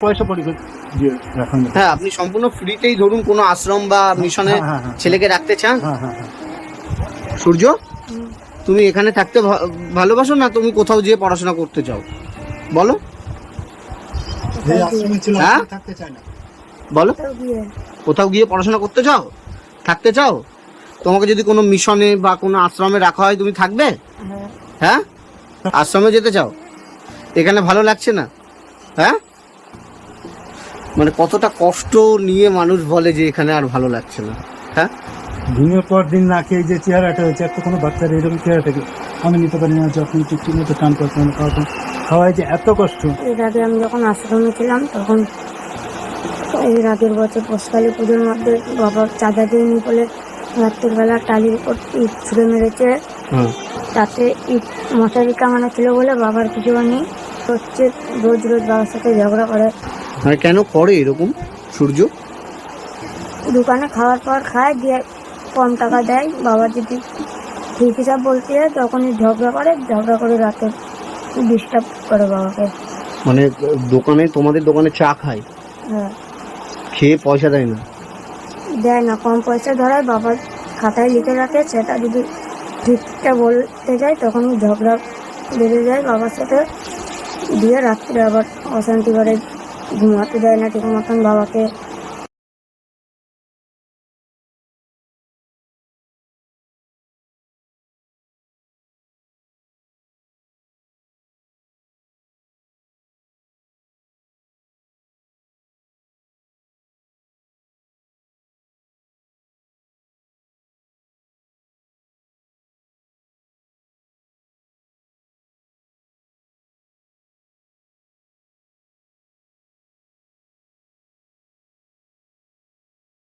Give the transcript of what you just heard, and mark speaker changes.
Speaker 1: পয়সা পরিশোধ দিয়ে রাখা
Speaker 2: হ্যাঁ আপনি সম্পূর্ণ ফ্রিতেই ধরুন কোনো আশ্রম বা মিশনে
Speaker 1: হ্যাঁ, হ্যাঁ, হ্যাঁ।
Speaker 2: ছেলেকে রাখতে চান?
Speaker 1: হ্যাঁ হ্যাঁ হ্যাঁ।
Speaker 2: সূর্য তুমি এখানে থাকতে ভালোবাসো না তুমি কোথাও যেয়ে পড়াশোনা করতে চাও? বলো।
Speaker 1: এই আশ্রমে ছিল
Speaker 2: হ্যাঁ?
Speaker 1: থাকতে চায় না।
Speaker 2: বলো। কোথাও গিয়ে। পড়াশোনা করতে চাও? থাকতে চাও? তোমাকে যদি কোনো মিশনে বা কোনো আশ্রমে রাখা হয় তুমি থাকবে? হ্যাঁ? আশ্রমে যেতে চাও? এখানে ভালো লাগছে না? হ্যাঁ? মানে কতটা কষ্ট নিয়ে মানুষ বলে যে এখানে আর ভালো লাগছে না হ্যাঁ?
Speaker 1: দিনের পর দিন না খেয়ে যে চেহারাটা হয়েছে একটা কোনো বাচ্চার এরকম চেহারা থাকে আমি নিতে পারি না যখন ঠিক মতো টান করতে না খাওয়াতাম খাওয়াই যে এত কষ্ট।
Speaker 3: এর আগে আমি যখন আশ্রমে ছিলাম তখন এর আগের বছর পশকালী পুজোর মধ্যে বাবা চাঁদা দিইনি বলে রাত্রির বেলা টালির উপর ইট ছুঁড়ে মেরেছে। তাতে ইট মশারি কামানো ছিল বলে বাবার কিছু নেই হচ্ছে রোজ রোজ বাবার সাথে ঝগড়া করে
Speaker 2: মানে কেন করে এরকম সূর্য?
Speaker 3: দোকানে খাওয়ার পর খায় দিয়ে কম টাকা দেয়। বাবা যদি ঠিক হিসাব বলতে যায় তখনই ঝগড়া করে। ঝগড়া করে রাতে ডিস্টার্ব করে বাবাকে।
Speaker 2: মানে দোকানে তোমাদের দোকানে চা খায়?
Speaker 3: হ্যাঁ।
Speaker 2: খেয়ে পয়সা দেয় না?
Speaker 3: দেয় না কম পয়সা ধরায় বাবার খাতায় লিখে রাখে। সেটা যদি ঠিকটা বলতে যায় তখন ঝগড়া বেড়ে যায় বাবার সাথে। দিয়ে রাত্রে আবার অশান্তি করে ঘুমাতে দেয় না ঠিক মতন বাবাকে